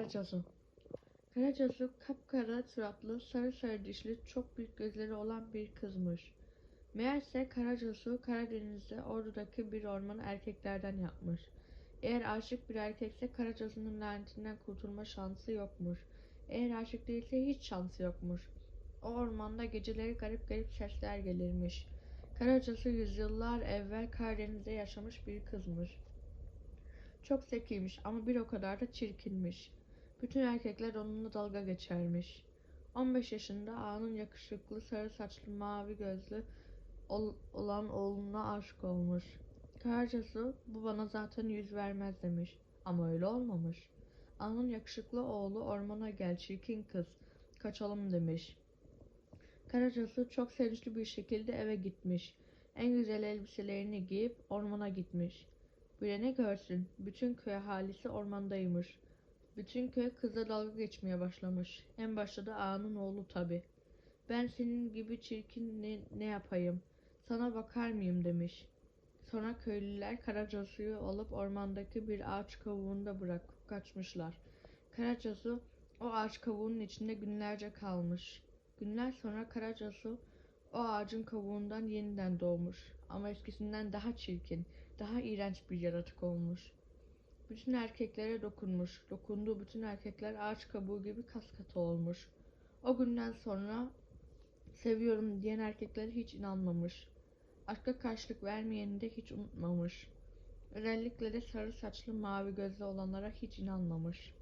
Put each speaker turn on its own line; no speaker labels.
Karacasu Karacasu kapkara suratlı, sarı sarı dişli, çok büyük gözleri olan bir kızmış. Meğerse Karacasu Karadeniz'de Ordu'daki bir ormanı erkeklerden yapmış. Eğer aşık bir erkekse Karacasu'nun lanetinden kurtulma şansı yokmuş. Eğer aşık değilse hiç şansı yokmuş. O ormanda geceleri garip garip sesler gelirmiş. Karacasu yüzyıllar evvel Karadeniz'de yaşamış bir kızmış. Çok zekiymiş ama bir o kadar da çirkinmiş. Bütün erkekler onunla dalga geçermiş. 15 yaşında ağanın yakışıklı, sarı saçlı, mavi gözlü ol- olan oğluna aşık olmuş. Karacasu bu bana zaten yüz vermez demiş. Ama öyle olmamış. Ağanın yakışıklı oğlu ormana gel çirkin kız, kaçalım demiş. Karacasu çok sevinçli bir şekilde eve gitmiş. En güzel elbiselerini giyip ormana gitmiş. Bir ne görsün, bütün köy ahalisi ormandaymış. Bütün köy kızla dalga geçmeye başlamış. En başta da ağanın oğlu tabi. Ben senin gibi çirkin ne, ne yapayım? Sana bakar mıyım demiş. Sonra köylüler Karacasu'yu alıp ormandaki bir ağaç kavuğunda bırakıp kaçmışlar. Karacasu o ağaç kavuğunun içinde günlerce kalmış. Günler sonra Karacasu o ağacın kavuğundan yeniden doğmuş. Ama eskisinden daha çirkin, daha iğrenç bir yaratık olmuş. Bütün erkeklere dokunmuş. Dokunduğu bütün erkekler ağaç kabuğu gibi kaskatı olmuş. O günden sonra seviyorum diyen erkeklere hiç inanmamış. Aşka karşılık vermeyeni de hiç unutmamış. Özellikle de sarı saçlı mavi gözlü olanlara hiç inanmamış.